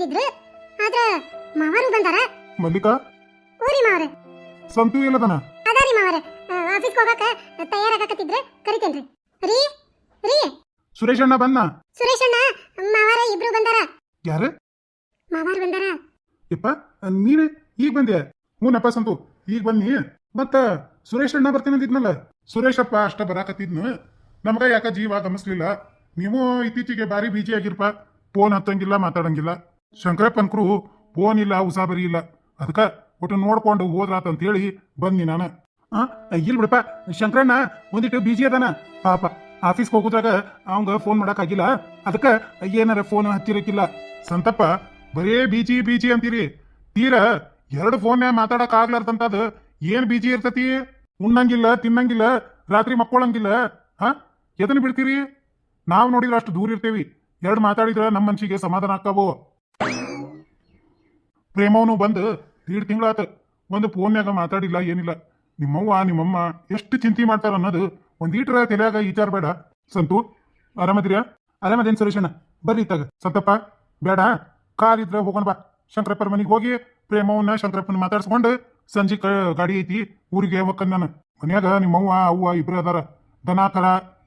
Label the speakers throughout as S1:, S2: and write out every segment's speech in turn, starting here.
S1: ಬಂದಿದ್ರು ಆದ್ರೆ ಮಾವರು ಬಂದಾರ.
S2: ಮಲ್ಲಿಕಾ?
S1: ಊರಿ ಮಾವರ.
S2: ಸಂತು ಎಲ್ಲದನ?
S1: ಅದಾರಿ ಮಾವರ. ಆಫೀಸ್ ಹೋಗಾಕ ತಯಾರಾಗಕತ್ತಿದ್ರ ಕರಿತೇನ್ರಿ ರೀ. ರೀ
S2: ಸುರೇಶ್ ಅಣ್ಣ ಬಂದ
S1: ಸುರೇಶ್ ಅಣ್ಣ ಮಾವಾರ ಇಬ್ರು ಬಂದಾರ.
S2: ಯಾರು?
S1: ಮಾವಾರ ಬಂದಾರ.
S2: ಯಪ್ಪ ನೀನು ಈಗ ಬಂದೆ ಹ್ಞೂನಪ್ಪ ಸಂತು ಈಗ ಬನ್ನಿ. ಮತ್ತ ಸುರೇಶ್ ಅಣ್ಣ ಬರ್ತೀನಿ ಅಂದಿದ್ನಲ್ಲ. ಸುರೇಶಪ್ಪ ಅಷ್ಟ ಬರಾಕತ್ತಿದ್ನು. ನಮಗ ಯಾಕ ಜೀವ ಗಮನಿಸ್ಲಿಲ್ಲ ನೀವು ಇತ್ತೀಚೆಗೆ ಬಾರಿ ಬಿಜಿ ಆಗಿರ್ಪ. ಫೋನ್ ಹತ್ತಂಗಿಲ್ಲ ಮಾತಾಡಂಗಿಲ್ಲ. ಶಂಕರಪ್ಪನ್ಕರು ಫೋನ್ ಇಲ್ಲ ಉಸಾಬರಿ ಇಲ್ಲ. ಅದಕ್ಕ ಒಟ್ಟು ನೋಡ್ಕೊಂಡು ಹೋದ್ರಾತ ಅಂತ ಹೇಳಿ ಬನ್ನಿ ನಾನು. ಆ ಇಲ್ಲ ಬಿಡಪ್ಪ, ಶಂಕರಣ್ಣ ಒಂದಿಟ್ಟು ಬಿಜಿ ಅದಾನ. ಪಾಪ ಆಫೀಸ್ಗೆ ಹೋಗೋದ್ರಾಗ ಅವಂಗ ಫೋನ್ ಮಾಡೋಕ್ಕಾಗಿಲ್ಲ. ಅದಕ್ಕ ಏನಾರ ಫೋನ್ ಹತ್ತಿರಕ್ಕಿಲ್ಲ ಸಂತಪ್ಪ, ಬರೇ ಬಿಜಿ ಬಿಜಿ ಅಂತೀರಿ. ತೀರ ಎರಡು ಫೋನ್ಯಾಗ ಮಾತಾಡಕ್ ಆಗ್ಲಾರ್ದಂತದ ಏನ್ ಬಿಜಿ ಇರ್ತತಿ? ಉಣ್ಣಂಗಿಲ್ಲ, ತಿನ್ನಂಗಿಲ್ಲ, ರಾತ್ರಿ ಮಕ್ಕೊಳಂಗಿಲ್ಲ. ಹಾ ಎದನ್ನ ಬಿಡ್ತೀರಿ? ನಾವ್ ನೋಡಿದ್ರೆ ಅಷ್ಟು ದೂರ ಇರ್ತೇವಿ. ಎರಡು ಮಾತಾಡಿದ್ರ ನಮ್ಮ ಮನ್ಸಿಗೆ ಸಮಾಧಾನ ಆಕ್ಕಾವು ಪ್ರೇಮವನು ಬಂದು ದೀಡ್ ತಿಂಗಳಾತ. ಒಂದು ಫೋನ್ಯಾಗ ಮಾತಾಡಿಲ್ಲ, ಏನಿಲ್ಲ. ನಿಮ್ಮವ್ವ, ನಿಮ್ಮಮ್ಮ ಎಷ್ಟು ಚಿಂತೆ ಮಾಡ್ತಾರ ಅನ್ನೋದು ಒಂದೀಟ್ರ ತಲೆಯಾಗ ವಿಚಾರ ಬೇಡ ಸಂತು, ಆರಾಮದಿರ್ಯ? ಆರಾಮದೇನ್ ಸುರೇಶಣ್ಣ? ಬರ್ರಿ ತಗ ಸಂತಪ್ಪ ಬೇಡ ಕಾರ್ ಇದ್ರ ಹೋಗೋಣ ಬಾ. ಶಂಕರಪ್ಪರ ಮನೆಗೆ ಹೋಗಿ ಪ್ರೇಮವನ್ನ ಶಂಕರಪ್ಪನ ಮಾತಾಡ್ಸ್ಕೊಂಡು ಸಂಜೆ ಗಾಡಿ ಐತಿ, ಊರಿಗೆ ಹೋಗ್ಕನ್ ನಾನು. ಮನ್ಯಾಗ ನಿಮ್ಮವ್ವ, ಅವ್ವ ಇಬ್ರು ಅದಾರ. ದನ ಕರ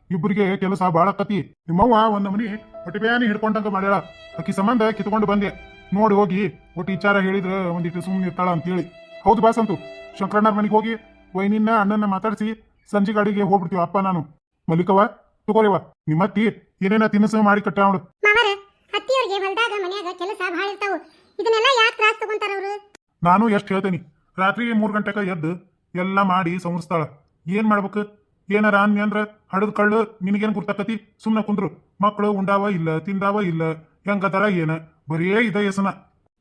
S2: ಇಬ್ಬರಿಗೆ ಕೆಲಸ ಬಾಳ ಕತಿ. ನಿಮ್ಮವ್ವ ಒಂದ್ ಮನಿ ಹೊಟ್ಟೆ ಬ್ಯಾನಿ ಹಿಡ್ಕೊಂಡಂಗ ಮಾಡ್ಯಾಳ. ಅಕ್ಕಿ ಸಂಬಂಧ ಕಿತ್ಕೊಂಡು ಬಂದೆ. ನೋಡಿ ಹೋಗಿ ಒಟ್ಟು ವಿಚಾರ ಹೇಳಿದ್ರ ಒಂದಿಟ್ಟು ಸುಮ್ಮನೆ ಇರ್ತಾಳ ಅಂತೇಳಿ. ಹೌದು ಬಾ ಸಂತು ಶಂಕರಣ್ಣರ ಮನೆಗೆ ಹೋಗಿ ವೈನಿನ್ನ ಅಣ್ಣನ ಮಾತಾಡಿಸಿ ಸಂಜೆ ಗಾಡಿಗೆ ಹೋಗ್ಬಿಡ್ತೀವ ಅಪ್ಪ ನಾನು. ಮಲ್ಲಿಕವ್ವ ತಗೋರಿವ ನಿಮ್ಮತ್ತಿ ಏನೇನ ತಿನಸು ಮಾಡಿ ಕಟ್ಟ ಅವಳು
S1: ಮಾವಾರ ಅತ್ತಿಯವ್ರಿಗೆ ಹೊಲ್ದಾಗ ಮನ್ಯಾಗ ಕೆಲಸ ಭಾಳ ಇರ್ತಾವು. ಇದನ್ನೆಲ್ಲ ಯಾಕೆ ತ್ರಾಸ ತಗೊಂತಾರ ಅವ್ರು?
S2: ನಾನು ಎಷ್ಟು ಹೇಳ್ತೇನಿ ರಾತ್ರಿ ಮೂರು ಗಂಟೆಗೆ ಎದ್ದು ಎಲ್ಲ ಮಾಡಿ ಸಂವರಿಸ್ತಾಳ. ಏನ್ ಮಾಡ್ಬೇಕು? ಏನಾರ ಅನ್ಯ ಅಂದ್ರ ಹಡದ್ ಕಳ್ಳು ನಿನಗೇನ್ ಗುರ್ತಾಕತಿ ಸುಮ್ನ ಕುಂದ್ರು. ಮಕ್ಕಳು ಉಂಡಾವ ಇಲ್ಲ, ತಿಂದಾವ ಇಲ್ಲ, ಹೆಂಗದಾರ ಏನ? ಬರೀ ಇದ ಯಸನ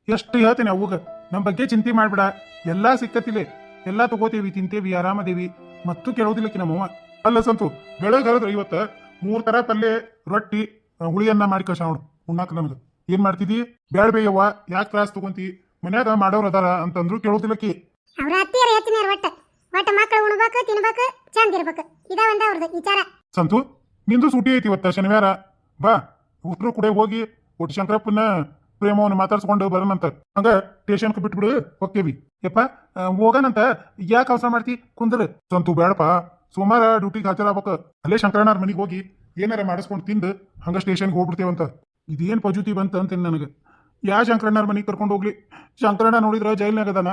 S2: ಎಷ್ಟು ಹೇಳ್ತೇನೆ ಅವಾಗ ನಮ್ ಬಗ್ಗೆ ಚಿಂತೆ ಮಾಡ್ಬಿಡ. ಎಲ್ಲಾ ಸಿಕ್ಕತಿಲೆ. ಎಲ್ಲಾ ತಗೋತೇವಿ, ತಿಂತೇವಿ, ಆರಾಮದೇವಿ. ಮತ್ತು ಕೇಳೋದಿಲ್ಲಕಿ ನಮ್ಮವ್ವ ಅಲ್ಲ ಸಂತು ಬೆಳಗ್ಗೆ ಇವತ್ತ ಮೂರ್ ತರ ಪಲ್ಯ ರೊಟ್ಟಿ ಹುಳಿಯನ್ನ ಮಾಡಿ ಕಳ್ಸ ನೋಡು. ಉಣ್ಣಾಕ ಏನು ಏನ್ ಮಾಡ್ತಿದಿ? ಬೇಯವ್ವ ಯಾಕೆ ತ್ರಾಸ ತಗೊಂತಿ? ಮನ್ಯಾಗ ಮಾಡೋರು ಅದಾರ ಅಂತಂದ್ರು ಕೇಳೋದಿಲ್ಲಕಿ.
S1: ಒಟ್ಟ ಮಕ್ಕಳು ಉಣ್ಬೇಕು, ತಿನ್ಬೇಕು, ಚಂದ ಇರ್ಬೇಕು. ಇದ ಒಂದ ಅವ್ರದ್ದು ವಿಚಾರ.
S2: ಸಂತು, ನಿಂದು ಸೂಟಿ ಐತಿ ಇವತ್ತ ಶನಿವಾರ. ಬಾ ಉಟ್ರು ಕೂಡ ಹೋಗಿ ಒಟ್ಟು ಶಂಕರಪ್ಪನ ಪ್ರೇಮವನ್ನು ಮಾತಾಡ್ಸ್ಕೊಂಡು ಬರೋಣಂತ. ಹಂಗ ಸ್ಟೇಷನ್ಗೆ ಬಿಟ್ಬಿಡು, ಹೋಗ್ತೇವಿ. ಯಪ್ಪ ಹೋಗನಂತ ಯಾಕೆ ಅವಸರ ಮಾಡ್ತಿ? ಕುಂದ್ರ. ಸಂತು ಬೇಡಪ್ಪ ಸೋಮವಾರ ಡ್ಯೂಟಿಗೆ ಹಾಜರಾಗ್ಬೇಕು. ಅಲ್ಲೇ ಶಂಕರಣ್ಣರ ಮನೆಗೆ ಹೋಗಿ ಏನಾರ ಮಾಡಿಸ್ಕೊಂಡು ತಿಂದು ಹಂಗ ಸ್ಟೇಷನ್ಗೆ ಹೋಗ್ಬಿಡ್ತೇವಂತ. ಇದೇನು ಪಜುತಿ ಬಂತ ಅಂತೀನಿ ನನಗೆ. ಯಾ ಶಂಕರಣ್ಣರ ಮನೆಗೆ ಕರ್ಕೊಂಡು ಹೋಗ್ಲಿ? ಶಂಕರಣ್ಣ ನೋಡಿದ್ರ ಜೈಲ್ನಾಗದಾನ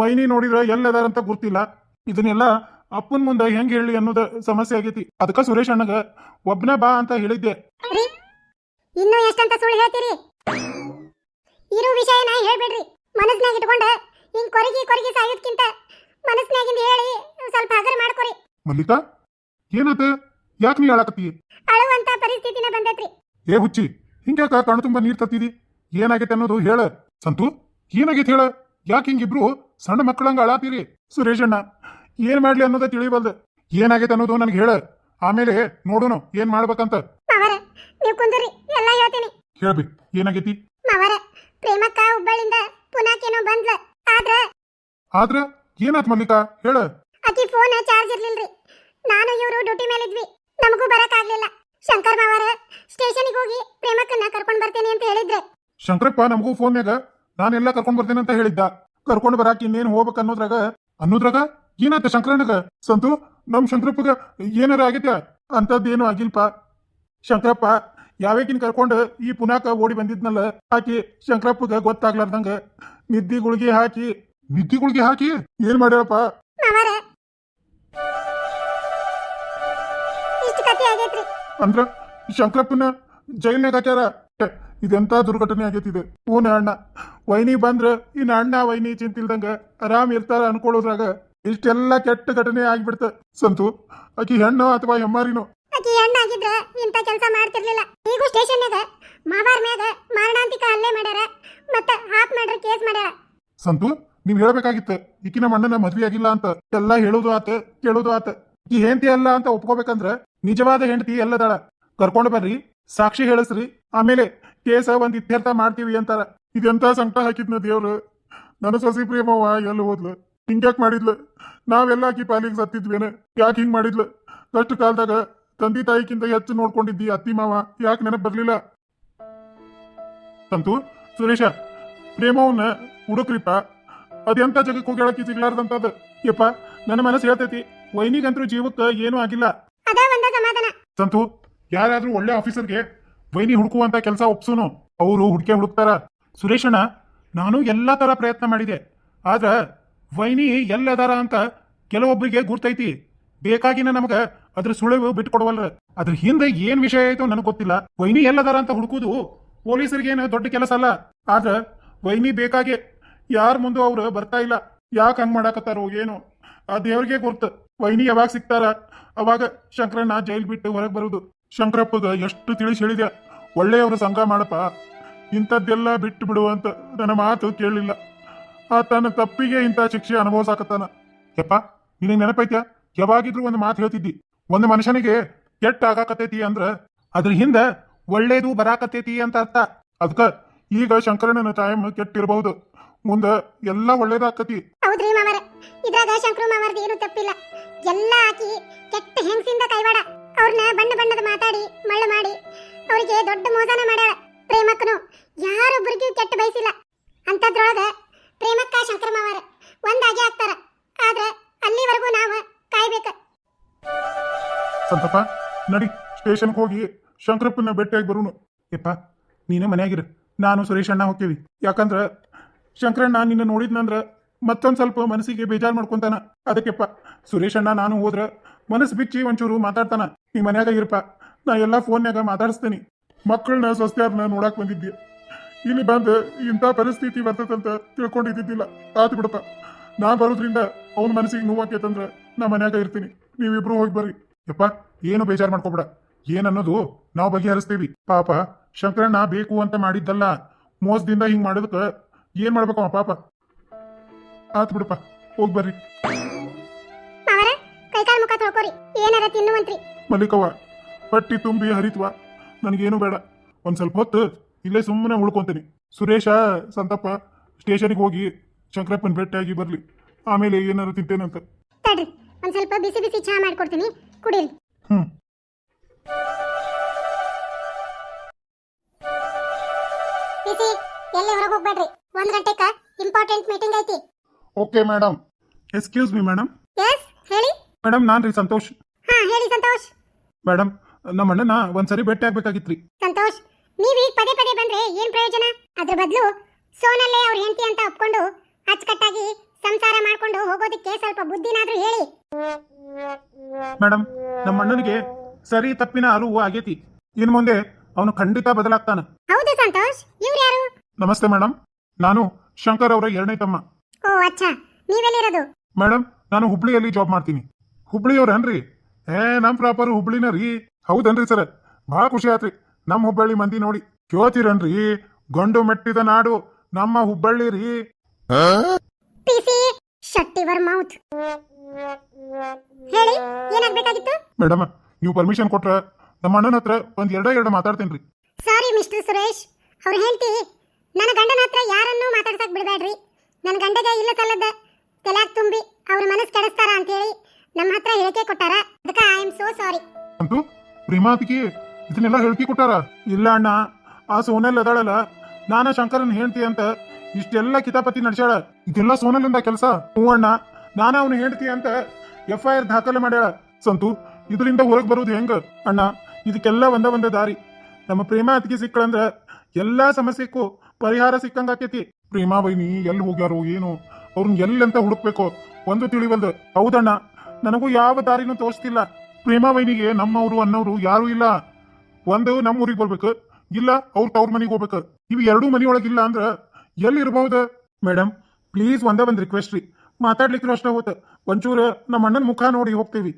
S2: ವೈನಿ ನೋಡಿದ್ರ ಎಲ್ಲದಾರ ಅಂತ ಗೊತ್ತಿಲ್ಲ. ಇದನ್ನೆಲ್ಲ ಅಪ್ಪನ ಮುಂದೆ ಹೆಂಗ್ ಹೇಳಿ ಅನ್ನೋದ ಸಮಸ್ಯೆ ಆಗೈತಿ. ಅದಕ್ಕ ಸುರೇಶ್ ಅಣ್ಣಗ ಒಬ್ನ ಬಾ ಅಂತ ಹೇಳಿದ್ದೆ.
S1: ಇನ್ನು ಎಷ್ಟಂತ ಸುಳ್ಳು ಹೇಳ್ತೀರಿ? ಇರೋ ವಿಷಯನ ಹೇಳ್ಬೇಡ್ರಿ. ಮನಸ್ನಾಗ ಇಟ್ಕೊಂಡ ಹಿಂಗ್ ಕೊರಗಿ ಕೊರಗಿ ಸಾಯೋದ್ಕಿಂತ ಮನಸ್ನಾಗಿಂದ ಹೇಳಿ ಸ್ವಲ್ಪ ಹಗರ ಮಾಡ್ಕೊರಿ.
S2: ಮಲ್ಲಿಕಾ ಏನಾತ? ಯಾಕೆ ನೀ ಹೇಳಕತ್ತಿ
S1: ಅಳುವಂತ ಪರಿಸ್ಥಿತಿನ ಬಂದೈತ್ರಿ.
S2: ಏ ಹುಚ್ಚಿ ಹಿಂಗ್ಯಾಕ ಕಣ್ಣು ತುಂಬ ನೀರ್ ತತ್ತಿದಿ? ಏನಾಗೈತೆ ಅನ್ನೋದು ಹೇಳ. ಸಂತು ಏನಾಗೈತೆ ಹೇಳ? ಯಾಕೆ ಹಿಂಗಿಬ್ರು ಸಣ್ಣ ಮಕ್ಕಳಂಗ ಅಳಾತೀರಿ ಸುರೇಶಣ್ಣ. ಏನ್ ಮಾಡ್ಲಿ ಅನ್ನೋದ ತಿಳಿಬಲ್ದ ಏನಾಗೈತೆ ಅನ್ನೋದು ನನಗೆ ಹೇಳ. ಆಮೇಲೆ ನೋಡೋಣ ಏನ್ ಮಾಡ್ಬೇಕಂತ.
S1: ಮಾವರ ನೀವು ಕುಂದ್ರಿ ಎಲ್ಲ ಹೇಳ್ತೀನಿ.
S2: ಹೇಳ್ಬಿ ಏನಾಗೈತಿ?
S1: ಮಾವರ ಪ್ರೇಮಕ್ಕ ಹುಬ್ಬಳ್ಳಿಂದ ಪುನಾಕೇನೋ ಬಂದ್ಲ. ಆದ್ರ?
S2: ಆದ್ರ? ಏನಾತ್ ಮಲ್ಲಿಕಾ? ಹೇಳ.
S1: ಅಕಿ ಫೋನ್ ಚಾರ್ಜ್ ಇರ್ಲಿಲ್ರಿ. ನಾನು ಇವರು ಡ್ಯೂಟಿ ಮೇಲಿದ್ವಿ. ನಮಗೂ ಬರಕ್ ಆಗ್ಲಿಲ್ಲ. ಶಂಕರ್ ಮಾವರ ಸ್ಟೇಷನ್ಗೆ ಹೋಗಿ ಪ್ರೇಮಕ್ಕನ್ನ ಕರ್ಕೊಂಡ್ ಬರ್ತೇನೆ ಅಂತ ಹೇಳಿದ್ರೆ.
S2: ಶಂಕರಪ್ಪ ನಮಗೂ ಫೋನ್ಯಾಗ ನಾನೆಲ್ಲ ಕರ್ಕೊಂಡ್ ಬರ್ತೇನೆ ಅಂತ ಹೇಳಿದ್ದ. ಕರ್ಕೊಂಡ್ ಬರಾಕ ಇನ್ನೇನ್ ಹೋಗ್ಬೇಕು ಅನ್ನೋದ್ರಾಗ? ಅನ್ನೋದ್ರಾಗ? ಏನಾಯ್ತ ಶಂಕರಣ್ಣಗ? ಸಂತು ನಮ್ ಶಂಕರಪ್ಪಗ ಏನಾರ ಆಗೈತ ಅಂತದ್ದೇನು ಆಗಿಲ್ಪ. ಶಂಕರಪ್ಪ ಯಾವಾಗಿನ ಕರ್ಕೊಂಡು ಈ ಪುನಾಕ ಓಡಿ ಬಂದಿದ್ನಲ್ಲ ಹಾಕಿ ಶಂಕರಪ್ಪಗ ಗೊತ್ತಾಗ್ಲಾರ್ದಂಗ ನಿದ್ದಿ ಗುಳಿಗೆ ಹಾಕಿ. ನಿದ್ದಿ ಗುಳಿಗೆ ಹಾಕಿ? ಏನ್ ಮಾಡ್ಯಾರಪ್ಪ ಅಂದ್ರ ಶಂಕರಪ್ಪನ ಜೈಲ್ನಾಗ ಹಾಕ್ಯಾರ? ಛೆ, ಇದೆಂತ ದುರ್ಘಟನೆ ಆಗೈತಿದೆ? ಹೂನ ಅಣ್ಣ. ವೈನಿ ಬಂದ್ರ ಇನ್ನ ಅಣ್ಣ ವೈನಿ ಚಿಂತಿಲ್ದಂಗ ಆರಾಮ್ ಇರ್ತಾರ ಅನ್ಕೊಳ್ಳೋದ್ರಾಗ ಇಷ್ಟೆಲ್ಲ ಕೆಟ್ಟ ಘಟನೆ ಆಗ್ಬಿಡ್ತ. ಸಂತು ಅಕಿ ಹೆಣ್ಣು ಅಥವಾ ಹೆಮ್ಮಾರಿನೋ?
S1: ಆಕಿ ಹೆಣ್ಣಾಗಿದ್ರ ಇಂತ ಕೆಲಸ ಮಾಡ್ತಿರ್ಲಿಲ್ಲ. ಈಗೂ ಸ್ಟೇಷನ್ಯಾಗ ಮಾವಾರ್ ಮ್ಯಾಗ ಮಾರಣಾಂತಿಕ ಹಲ್ಲೆ ಮಾಡ್ಯಾರ. ಮತ್ತ ಹಾಪ್ ಮಾಡ್ರ ಕೇಸ್ ಮಾಡ್ಯಾರ.
S2: ಸಂತು ನೀವ್ ಹೇಳ್ಬೇಕಾಗಿತ್ತ. ಈಕಿನ ಮಣ್ಣನ ಅಣ್ಣನ ಮದ್ವೆ ಆಗಿಲ್ಲ ಅಂತ ಎಲ್ಲಾ ಹೇಳೋದು ಆತ ಕೇಳೋದು ಆತ. ಈ ಹೆಂಡತಿ ಅಲ್ಲ ಅಂತ ಒಪ್ಕೋಬೇಕಂದ್ರ ನಿಜವಾದ ಹೆಂಡತಿ ಎಲ್ಲದಾಳ. ಕರ್ಕೊಂಡು ಬರ್ರಿ. ಸಾಕ್ಷಿ ಹೇಳಸ್ರಿ. ಆಮೇಲೆ ಕೇಸ ಒಂದ್ ಇತ್ಯರ್ಥ ಮಾಡ್ತೀವಿ ಅಂತಾರ. ಇದೆಂತ ಸಂಕಟ ಹಾಕಿದ್ನ ದೇವ್ರು? ನನ್ನ ಸೊಸಿ ಪ್ರೇಮವ್ವ ಎಲ್ಲ ಹೋದ್ಲು. ಹಿಂಗ್ಯಾಕ್ ಮಾಡಿದ್ಲು? ನಾವೆಲ್ಲ ಆಕಿ ಪಾಲಿಗೆ ಸತ್ತಿದ್ವೇನ? ಯಾಕೆ ಹಿಂಗ್ ಮಾಡಿದ್ಲು? ಕಷ್ಟ ಕಾಲದಾಗ ತಂದೆ ತಾಯಿಗಿಂತ ಹೆಚ್ಚು ನೋಡ್ಕೊಂಡಿದ್ದಿ ಅತ್ತಿ ಮಾವ. ಯಾಕೆ ನೆನಪು ಬರ್ಲಿಲ್ಲ? ಸಂತು ಸುರೇಶ ಪ್ರೇಮವನ್ನ ಹುಡುಕ್ರಿಪ್ಪ. ಅದೆಂತ ಜಗಕ್ಕೆ ಹೋಗ್ಯಾಳಕ್ಕೆ ಸಿಗ್ಲಾರ್ದಂತದ? ಯಪ್ಪ ನನ್ನ ಮನಸ್ಸು ಹೇಳ್ತೈತಿ. ವೈನಿಗಂತೂ ಜೀವಕ್ಕೆ ಏನೂ ಆಗಿಲ್ಲ. ಸಂತು ಯಾರಾದ್ರೂ ಒಳ್ಳೆ ಆಫೀಸರ್ಗೆ ವೈನಿ ಹುಡುಕುವಂತ ಕೆಲಸ ಒಪ್ಸುನು. ಅವರು ಹುಡುಕೆ ಹುಡುಕ್ತಾರ. ಸುರೇಶಣ್ಣ, ನಾನು ಎಲ್ಲ ತರ ಪ್ರಯತ್ನ ಮಾಡಿದೆ. ಆದ್ರೆ ವೈನಿ ಎಲ್ಲದಾರ ಅಂತ ಕೆಲವೊಬ್ಬರಿಗೆ ಗುರ್ತೈತಿ. ಬೇಕಾಗಿನ ನಮಗ ಅದ್ರ ಸುಳಿವು ಬಿಟ್ಕೊಡವಲ್ರ. ಅದ್ರ ಹಿಂದೆ ಏನ್ ವಿಷಯ ಆಯ್ತು ನನಗೆ ಗೊತ್ತಿಲ್ಲ. ವೈನಿ ಎಲ್ಲದಾರ ಅಂತ ಹುಡುಕುದು ಪೊಲೀಸರಿಗೇನು ದೊಡ್ಡ ಕೆಲಸ ಅಲ್ಲ. ಆದ್ರೆ ವೈನಿ ಬೇಕಾಗೆ ಯಾರ ಮುಂದೆ ಅವ್ರು ಬರ್ತಾ ಇಲ್ಲ. ಯಾಕೆ ಹಂಗ್ ಮಾಡಾಕತ್ತಾರೋ ಏನು. ಆ ದೇವ್ರಿಗೆ ಗುರ್ತು. ವೈನಿ ಯಾವಾಗ ಸಿಗ್ತಾರ? ಅವಾಗ ಶಂಕರಣ್ಣ ಜೈಲ್ ಬಿಟ್ಟು ಹೊರಗೆ ಬರುದು. ಶಂಕರಪ್ಪಗ ಎಷ್ಟು ತಿಳಿಸಿ ಹೇಳಿದೆ. ಒಳ್ಳೆಯವರು ಸಂಘ ಮಾಡಪ್ಪ. ಇಂಥದ್ದೆಲ್ಲ ಬಿಟ್ಟು ಬಿಡು ಅಂತ ನನ್ನ ಮಾತು ಕೇಳಲಿಲ್ಲ. ಆ ತನ್ನ ತಪ್ಪಿಗೆ ಇಂಥ ಶಿಕ್ಷೆ ಅನುಭವಿಸಾಕತ್ತಾನ ಯಪ್ಪ, ನಿನಗೆ ನೆನಪೈತ್ಯಾ? ಯಾವಾಗಿದ್ರು ಒಂದು ಮಾತು ಹೇಳ್ತಿದ್ದಿ. ಒಂದು ಮನುಷ್ಯನಿಗೆ ಕೆಟ್ಟ ಆಗಾಕತೈತಿ ಅಂದ್ರ ಅದ್ರ ಹಿಂದ ಒಳ್ಳೇದು ಬರಾಕತೈತಿ ಅಂತ ಅರ್ಥ. ಅದಕ್ಕ ಈಗ ಶಂಕರಣ್ಣನ ಟೈಮ್ ಕೆಟ್ಟಿರಬಹುದು. ಮುಂದ ಎಲ್ಲ ಒಳ್ಳೇದಾಕತಿ.
S1: ಹೌದ್ರಿ ಮಾಮರ. ಇದ್ರಾಗ ಶಂಕರು ಏನು ತಪ್ಪಿಲ್ಲ. ಎಲ್ಲ ಹಾಕಿ ಕೆಟ್ಟ ಹೆಂಗಸಿಂದ ಕೈವಾಡ. ಅವ್ರನ್ನ ಬಣ್ಣ ಬಣ್ಣದ ಮಾತಾಡಿ, ಮಳ್ಳ ಮಾಡಿ. ಅವರಿಗೆ ದೊಡ್ಡ ಮೋಸನ ಮಾಡ್ಯಾಳ ಪ್ರೇಮಕ್ಕನು. ಯಾರೊಬ್ಬರಿಗೂ ಕೆಟ್ಟ ಬಯಸಿಲ್ಲ. ಅಂತದ್ರೊಳಗ ಪ್ರೇಮಕ್ಕ ಶಂಕರ ಮಾವರ ಒಂದಾಗೆ ಆಗ್ತಾರ. ಆದ್ರೆ ಅಲ್ಲಿವರೆಗೂ ನಾವು ಕಾಯ್ಬೇಕ.
S2: ಸಂತಪ್ಪ, ನಡಿ, ಸ್ಟೇಷನ್ಗೆ ಹೋಗಿ ಶಂಕರಪ್ಪನ ಭೇಟಿಯಾಗಿ ಬರೋನು ಯಪ್ಪ, ನೀನು ಮನೆಯಾಗಿರು. ನಾನು ಸುರೇಶ್ ಅಣ್ಣ ಹೋಗ್ತೀವಿ. ಯಾಕಂದ್ರೆ ಶಂಕರಣ್ಣ ನಿನ್ನ ನೋಡಿದ್ನಂದ್ರ ಮತ್ತೊಂದು ಸ್ವಲ್ಪ ಮನಸ್ಸಿಗೆ ಬೇಜಾರು ಮಾಡ್ಕೊಂತಾನ. ಅದಕ್ಕೆಪ್ಪ ಸುರೇಶ್ ಅಣ್ಣ ನಾನು ಹೋದ್ರೆ ಮನಸ್ಸು ಬಿಚ್ಚಿ ಒಂಚೂರು ಮಾತಾಡ್ತಾನ. ನೀ ಮನ್ಯಾಗ ಇರಪ್ಪ ನಾ ಎಲ್ಲ ಫೋನ್ಯಾಗ ಮಾತಾಡಿಸ್ತೇನೆ. ಮಕ್ಕಳನ್ನ ಸ್ವಸ್ಥ್ಯಾರನ್ನ ನೋಡಕ್ ಬಂದಿದ್ದೆ. ಇಲ್ಲಿ ಬಂದು ಇಂಥ ಪರಿಸ್ಥಿತಿ ಬರ್ತದಂತ ತಿಳ್ಕೊಂಡಿದ್ದಿದ್ದಿಲ್ಲ. ಆತು ಬಿಡಪ್ಪ ನಾ ಬರೋದ್ರಿಂದ ಅವನ ಮನಸ್ಸಿಗೆ ನೋವಾಕೈತಂದ್ರ ನಾ ಮನ್ಯಾಗ ಇರ್ತೀನಿ. ನೀವಿಬ್ರು ಹೋಗಿ ಬರ್ರಿ. ಯಪ್ಪ, ಏನು ಬೇಜಾರು ಮಾಡ್ಕೊಬೇಡ. ಏನನ್ನೋದು ನಾವು ಬಗೆಹರಿಸ್ತೀವಿ. ಪಾಪ, ಶಂಕರಣ್ಣ ಬೇಕು ಅಂತ ಮಾಡಿದ್ದಲ್ಲ. ಮೋಸದಿಂದ ಹಿಂಗ್ ಮಾಡೋದಕ್ಕ ಏನ್ ಮಾಡ್ಬೇಕವ ಪಾಪ? ಆತ್ ಬಿಡಪ್ಪ ಹೋಗಿ ಬರ್ರಿ.
S1: ಏನಾರ ತಿನ್ನುವಂತ್ರಿ.
S2: ಮಲ್ಲಿಕವ್ವ ಪಟ್ಟಿ ತುಂಬಿ ಹರಿತ್ವ ನನಗೇನು ಬೇಡ. ಒಂದ್ ಸ್ವಲ್ಪ ಹೊತ್ತು ಇಲ್ಲೇ ಸುಮ್ಮನೆ ಉಳ್ಕೊಂತೀನಿ. ಸುರೇಶ ಸಂತಪ್ಪ ಸ್ಟೇಷನ್ಗೆ ಹೋಗಿ ಶಂಕರಪ್ಪನ ಭೇಟಿಯಾಗಿ ಬರಲಿ. ಆಮೇಲೆ ಏನಾರು ತಿಂತೇನಂತ
S1: ತಡ್ರಿ ಒಂದ್ ಸ್ವಲ್ಪ ಬಿಸಿ ಬಿಸಿ ಚಹಾ ಮಾಡ್ಕೊಡ್ತೀನಿ. ಕುಡೀರಿ.
S2: ಹ್ಮ್.
S1: ಬಿಸಿ ಎಲ್ಲಿ ಹೊರಗೆ ಹೋಗ್ಬೇಡ್ರಿ. ಒಂದ್ ಗಂಟೆಕ ಇಂಪಾರ್ಟೆಂಟ್ ಮೀಟಿಂಗ್ ಐತಿ.
S2: Okay madam excuse me madam
S1: yes ಹೇಳಿ.
S2: ಮೇಡಮ್ ನಾನು ರೀ ಸಂತೋಷ್.
S1: ಹಾ ಹೇಳಿ ಸಂತೋಷ್.
S2: ಮೇಡಮ್ ನಮ್ಮ ಅಣ್ಣನ ಒಂದ್ಸರಿ ಭೇಟಿ ಆಗ್ಬೇಕಾಗಿತ್ರಿ.
S1: ಸಂತೋಷ್ ನೀವ್ ಈಗ ಪದೇ ಪದೇ ಬಂದ್ರೆ ಏನ್ ಪ್ರಯೋಜನ? ಅದ್ರ ಬದಲು ಸೋನಲ್ಲೇ ಅವ್ರ ಹೆಂಡತಿ ಅಂತ ಒಪ್ಕೊಂಡು ಅಚ್ಚುಕಟ್ಟಾಗಿ ಸಂಸಾರ ಮಾಡ್ಕೊಂಡು ಹೋಗೋದಕ್ಕೆ ಸ್ವಲ್ಪ ಬುದ್ಧಿನಾದ್ರೂ ಹೇಳಿ.
S2: ಮೇಡಮ್ ನಮ್ಮ ಅಣ್ಣನಿಗೆ ಸರಿ ತಪ್ಪಿನ ಅರಿವು ಆಗೇತಿ. ಇನ್ ಮುಂದೆ ಅವನು ಖಂಡಿತ ಬದಲಾಗ್ತಾನ.
S1: ಹೌದು ಸಂತೋಷ್ ಇವ್ರು ಯಾರು?
S2: ನಮಸ್ತೆ ಮೇಡಮ್ ನಾನು ಶಂಕರ್ ಅವರ ಎರಡನೇ ತಮ್ಮ.
S1: ಓ ಅಚ್ಚಾ ನೀವೆಲ್ಲಿರೋದು?
S2: ಮೇಡಮ್ ನಾನು ಹುಬ್ಳಿಯಲ್ಲಿ ಜಾಬ್ ಮಾಡ್ತೀನಿ. ಹುಬ್ಳಿಯವ್ರನ್ರಿ ಏ ನಮ್ ಪ್ರಾಪರ್ ಹುಬ್ಳಿನ ರೀ ಹೌದನ್ರಿ ಸರ್? ಭಾಳ ಖುಷಿ ಆತ್ರಿ. ನಮ್ಮ ಹುಬ್ಬಳ್ಳಿ ಮಂದಿ ನೋಡಿ. ಕೇಳ್ತೀರನ್ರಿ? ಗಂಡು ಮೆಟ್ಟಿದ ನಾಡು ನಮ್ಮ ಹುಬ್ಬಳ್ಳಿ ರೀ.
S1: ಪಿಸಿ ಶಟ್ ಯುವರ್ ಮೌತ್ ಹೇಳಿ ಏನಾಗ್ಬೇಕಾಗಿತ್ತು?
S2: ಮೇಡಮ್ ನೀವು ಪರ್ಮಿಷನ್ ಕೊಟ್ರ ನಮ್ಮ ಅಣ್ಣನ ಹತ್ರ ಒಂದ್ ಎರಡ ಎರಡು ಮಾತಾಡ್ತೇನ್ರಿ.
S1: ಸಾರಿ ಮಿಸ್ಟರ್ ಸುರೇಶ್ ಅವ್ರು ಹೇಳ್ತಿ ನನ್ನ ಗಂಡನ ಹತ್ರ ಯಾರನ್ನೂ ಮಾತಾಡ್ಸಕ್ ಬಿಡಬೇಡ್ರಿ. ನನ್ನ ಗಂಡಗೆ ಇಲ್ಲ ಸಲ್ಲದ ತಲ್ಯಾಕ್ ತುಂಬಿ ಅವ್ರ ಮನಸ್ಸು ಕೆಡಿಸ್ತಾರ ಅಂತೇಳಿ ನಮ್ಮ ಹತ್ರ ಹೇಳಿಕೆ ಕೊಟ್ಟಾರ. ಅದಕ್ಕೆ ಐ ಆಮ್ ಸೋ ಸಾರಿ
S2: ಅಂತೂ ಪ್ರೇಮಾತಿಗೆ ಇದನ್ನೆಲ್ಲ ಹೇಳಿಕೆ ಕೊಟ್ಟಾರ? ಇಲ್ಲ ಅಣ್ಣ ಆ ಸೋನಲ್ ಅದಾಳಲ್ಲ ನಾನ ಶಂಕರನ್ ಹೇಳ್ತಿ ಅಂತ ಇಷ್ಟೆಲ್ಲ ಕಿತಾಪತಿ ನಡ್ಸ್ಯಾಳ. ಇದೆಲ್ಲ ಸೋನಲಿಂದ ಕೆಲಸ? ಹ್ಞೂ ಅಣ್ಣ ನಾನ ಅವನು ಹೇಳ್ತಿ ಅಂತ ಎಫ್ ಐ ಆರ್ ದಾಖಲೆ ಮಾಡ್ಯಾಳ. ಸಂತು ಇದರಿಂದ ಹೊರಗೆ ಬರೋದು ಹೆಂಗ? ಅಣ್ಣ ಇದಕ್ಕೆಲ್ಲ ಒಂದ ಒಂದ ದಾರಿ. ನಮ್ಮ ಪ್ರೇಮ ಅತಿಗೆ ಸಿಕ್ಕಳಂದ್ರ ಎಲ್ಲಾ ಸಮಸ್ಯೆಕ್ಕೂ ಪರಿಹಾರ ಸಿಕ್ಕಂಗ ಆಕೇತಿ. ಪ್ರೇಮಾ ಬೈನಿ ಎಲ್ಲಿ ಹೋಗ್ಯಾರೋ ಏನು ಅವ್ರನ್ನ ಎಲ್ಲಂತ ಹುಡುಕ್ಬೇಕು? ಒಂದು ತಿಳಿವಲ್ದು. ಹೌದಣ್ಣ ನನಗೂ ಯಾವ ದಾರಿನೂ ತೋರಿಸ್ತಿಲ್ಲ. ಪ್ರೇಮಾವೈನಿಗೆ ನಮ್ಮವರು ಅನ್ನೋರು ಯಾರು ಇಲ್ಲ. ಒಂದು ನಮ್ಮ ಊರಿಗೆ ಬರ್ಬೇಕು. ಇಲ್ಲ ಅವ್ರ ತವ್ರ ಮನೆಗೆ ಹೋಗ್ಬೇಕು. ಇವು ಎರಡೂ ಮನೆಯೊಳಗಿಲ್ಲ ಅಂದ್ರೆ ಎಲ್ಲಿರ್ಬಹುದು? ಮೇಡಮ್ ಪ್ಲೀಸ್ ಒಂದೇ ಒಂದು ರಿಕ್ವೆಸ್ಟ್ ರೀ. ಮಾತಾಡ್ಲಿಕ್ಕೆ ಅಷ್ಟ ಹೋತ ಒಂಚೂರು ನಮ್ಮ ಅಣ್ಣನ ಮುಖ ನೋಡಿ ಹೋಗ್ತೀವಿ.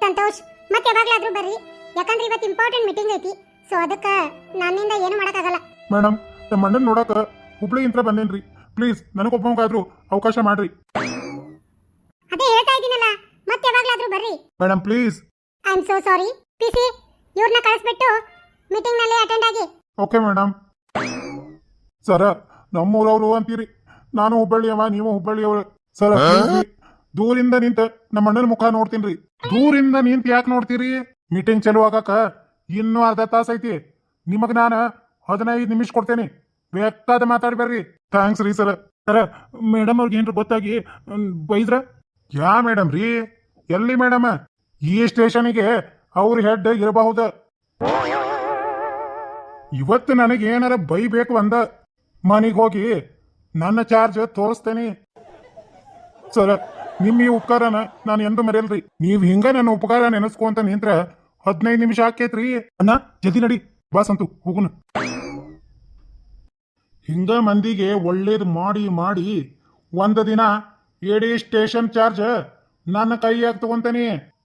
S1: ಸಂತೋಷ್ ಮತ್ತೆ ಯಾವಾಗ್ಲಾದ್ರೂ ಬರ್ರಿ. ಯಾಕಂದ್ರೆ ಇವತ್ತು ಇಂಪಾರ್ಟೆಂಟ್ ಮೀಟಿಂಗ್ ಐತಿ. ಸೊ ಅದಕ್ಕೆ ನನ್ನಿಂದ ಏನು ಮಾಡಕ್ಕಾಗಲ್ಲ.
S2: ಮೇಡಮ್ ನಮ್ಮ ಅಣ್ಣನ್ ನೋಡಕ ಇಂತ ಬಂದೇನ್ರಿ. ಪ್ಲೀಸ್ ನನಗೊಬ್ಬಂಗಾದ್ರೂ ಅವಕಾಶ ಮಾಡ್ರಿ
S1: ಅದೇ ಹೇಳ್ತಾ ಇದ್ದೀನಲ್ಲ ಮತ್ತೆ ಯಾವಾಗ್ಲಾದ್ರೂ ಬರ್ರಿ
S2: madam please
S1: I am so sorry PC ಇವ್ರನ್ನ ಕಳಿಸ್ಬಿಟ್ಟು ಮೀಟಿಂಗ್ನಲ್ಲಿ ಅಟೆಂಡ್ ಆಗಿ.
S2: ಓಕೆ ಮೇಡಮ್ ಸರ ನಮ್ಮೂರವರು ಅಂತೀರಿ. ನಾನು ಹುಬ್ಬಳ್ಳಿಯವ ನೀವು ಹುಬ್ಬಳ್ಳಿಯವರು. ಸರ ದೂರಿಂದ ನಿಂತ ನಮ್ಮ ಅಣ್ಣನ ಮುಖ ನೋಡ್ತೀನ್ರಿ ದೂರಿಂದ ನಿಂತ ಯಾಕೆ ನೋಡ್ತೀರಿ? ಮೀಟಿಂಗ್ ಚಲೋ ಆಗಾಕ ಇನ್ನೂ ಅರ್ಧ ತಾಸ ಐತಿ. ನಿಮಗ್ ನಾನ ಹದಿನೈದು ನಿಮಿಷ ಕೊಡ್ತೇನೆ. ಬೇಕಾದ ಮಾತಾಡಿ ಬರ್ರಿ ಥ್ಯಾಂಕ್ಸ್ ರೀ ಸರ್ ಸರ ಮೇಡಮ್ ಅವ್ರಿಗೆ ಏನ್ರ ಗೊತ್ತಾಗಿ ಬೈದ್ರ? ಯಾ ಮೇಡಮ್ ರೀ? ಎಲ್ಲಿ ಮೇಡಮ್ ಈ ಸ್ಟೇಷನ್ಗೆ ಅವ್ರ ಹೆಡ್ ಇರಬಹುದು. ಇವತ್ತು ನನಗೆ ಏನಾರ ಬೈಬೇಕು ಅಂದ. ಮನೆಗೆ ಹೋಗಿ ನನ್ನ ಚಾರ್ಜ್ ತೋರಿಸ್ತೇನೆ. ಸರ್ ನಿಮ್ಮ ಈ ಉಪಕಾರನ ನಾನು ಎಂದು ಮರೆಯಲ್ರಿ. ನೀವು ಹಿಂಗ ನನ್ನ ಉಪಕಾರ ನೆನೆಸ್ಕೊಂತ ನಿಂತ್ರ ಹದಿನೈದು ನಿಮಿಷ ಆಕೇತ್ರಿ ಅಣ್ಣ, ಜಲ್ದಿ ನಡಿ. ಬಾಸ್ ಅಂತೂ ಹೋಗುನ. ಹಿಂಗ ಮಂದಿಗೆ ಒಳ್ಳೇದು ಮಾಡಿ ಮಾಡಿ ಒಂದು ದಿನ ಎಡಿ ಸ್ಟೇಷನ್ ಚಾರ್ಜ್ ನನ್ನ ಕೈಯಾಗ ತಗೊಂತೇನಿ.